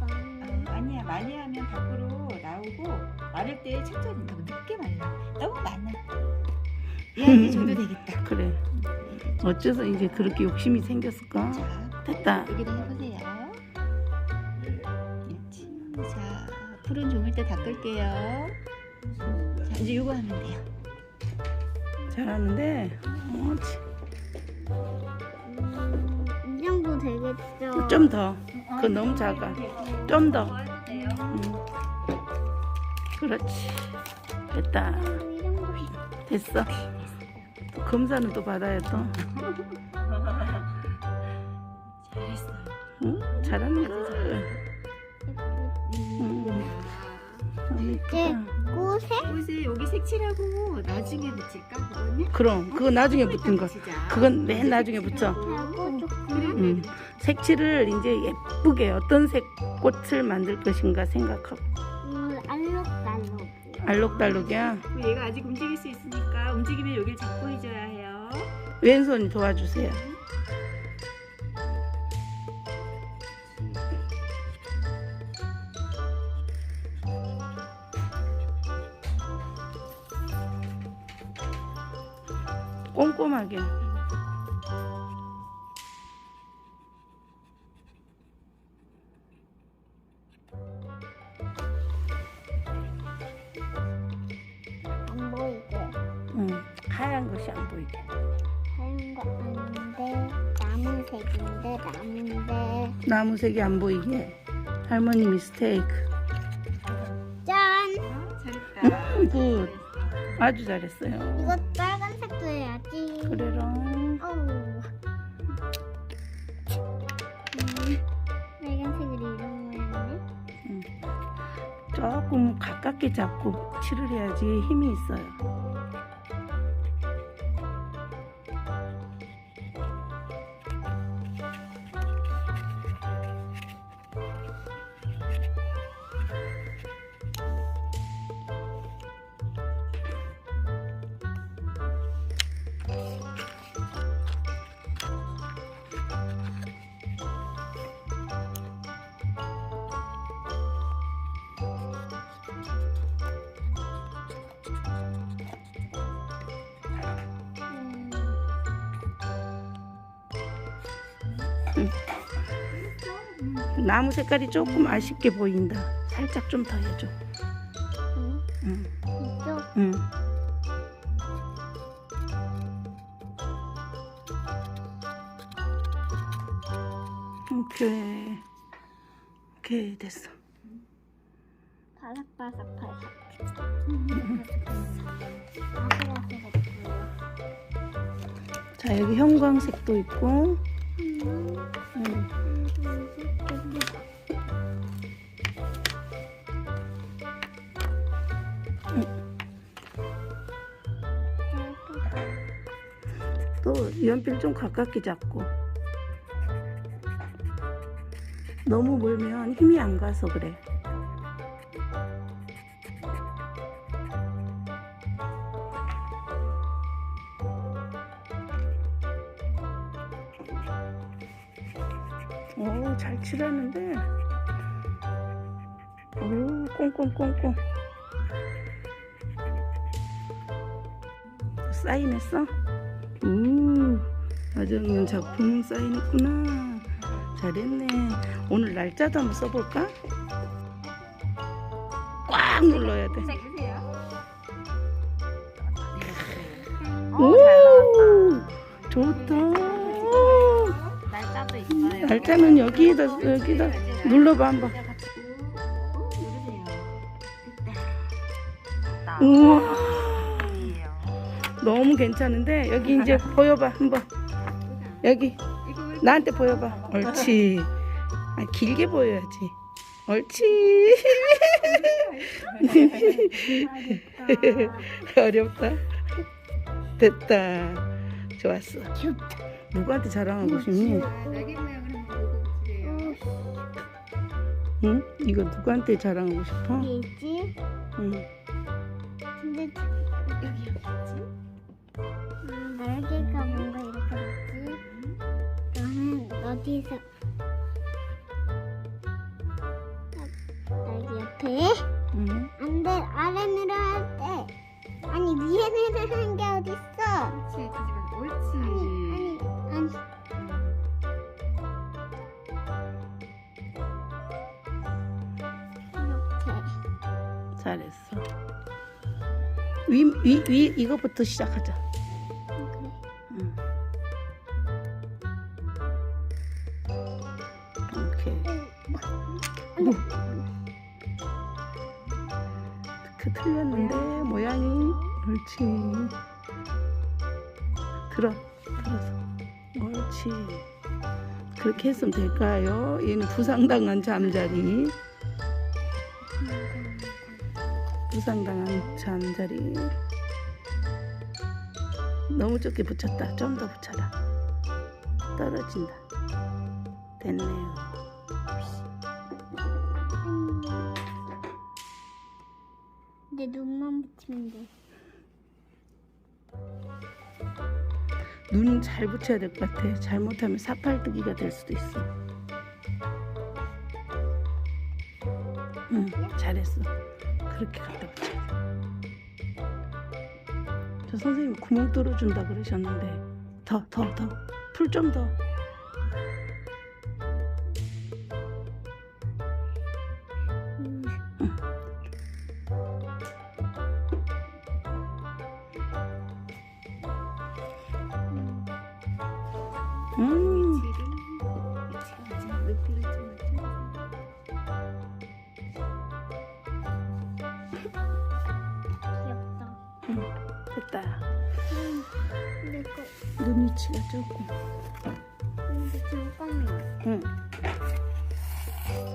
아, 아니야 많이 하면 밖으로 나오고 마를 때 천천히 너무 늦게 말라 너무 많아 얘한테 줘도 되겠다 그래. 어째서 이제 그렇게 욕심이 생겼을까? 자 됐다. 여기다 해보세요 그렇지 자 풀은 종일 때 닦을게요 자 이제 이거 하면 돼요 잘하는데. 어, 되겠죠? 좀 더. 그거 너무 작아. 좀 더. 음. 그렇지. 됐다. 됐어. 또 검사는 또 받아야 또. 잘했어요 응? 잘하는 거. 음. 이쁘다. 꽃에 옷에 여기 색칠하고 나중에 붙일까 그거는? 그럼 그거 나중에 붙은 거. 붙이자. 그건 맨 나중에 붙여. 하고 음. 색칠을 이제 예쁘게 어떤 색 꽃을 만들 것인가 생각하고 음, 알록달록. 알록달록이야. 얘가 아직 움직일 수 있으니까 움직이면 여기를 잡고 해줘야 해요. 왼손이 도와주세요. 꼼꼼하게. 안 보이게. 하얀 거 아닌데 나무색인데 나무인데 나무색이 안 보이게. 할머니 미스테이크. 짠! 어, 잘했다. 음, 굿. 아주 잘했어요. 이거 빨간색도 해야지. 그래랑 어우. 음, 빨간색으로 이런 모양이네. 조금 가깝게 잡고 칠을 해야지 힘이 있어요. 나무 색깔이 조금 아쉽게 보인다. 살짝 좀 더 해줘. 음, 응, 이쪽 응. 오케이. 오케이, 됐어. 바삭바삭. 자, 여기 형광색도 있고, 음, 응. 또 연필 좀 가깝게 잡고. 너무 멀면 힘이 안 가서 그래. 오, 잘 칠하는데. 오, 꽁꽁꽁꽁. 사인했어? 우, 아정은 작품 사인했구나. 잘했네. 오늘 날짜도 한번 써볼까? 꽉 눌러야 돼. 오, 좋다. 있어요. 날짜는 여기에다 여기다 눌러봐 한번. 우와. 너무 괜찮은데 여기 이제 보여봐 한번. 여기 나한테 보여봐. 옳지. 아, 길게 보여야지. 옳지. 어렵다. 됐다. 좋았어. 누구한테 자랑하고 싶니? 응? 이거 누구한테 자랑하고 싶어? 여기 있지? 응. 근데 여기 있지? 음, 날개가 뭔가 이렇게 있지? 너는 음, 어디서 날개 옆에? 잘했어. 위, 위, 위 이거부터 시작하자. 응. 오케이. 응. 그 틀렸는데 모양이 옳지. 들어, 들어서. 옳지. 그렇게 했으면 될까요? 얘는 부상당한 잠자리. 부상당한 잠자리. 너무 좁게 붙였다. 좀 더 붙여라. 떨어진다. 됐네요. 내 눈만 붙이면 돼. 눈 잘 붙여야 될 것 같아. 잘못하면 사팔뜨기가 될 수도 있어. 응, 잘했어. 그렇게 붙여야 돼. 저 선생님 구멍 뚫어준다 그러셨는데 더, 더, 더. 풀 좀 더. 음. 음, 됐다. 내 거. 눈 위치가 조금. 근데 잠깐만. 응.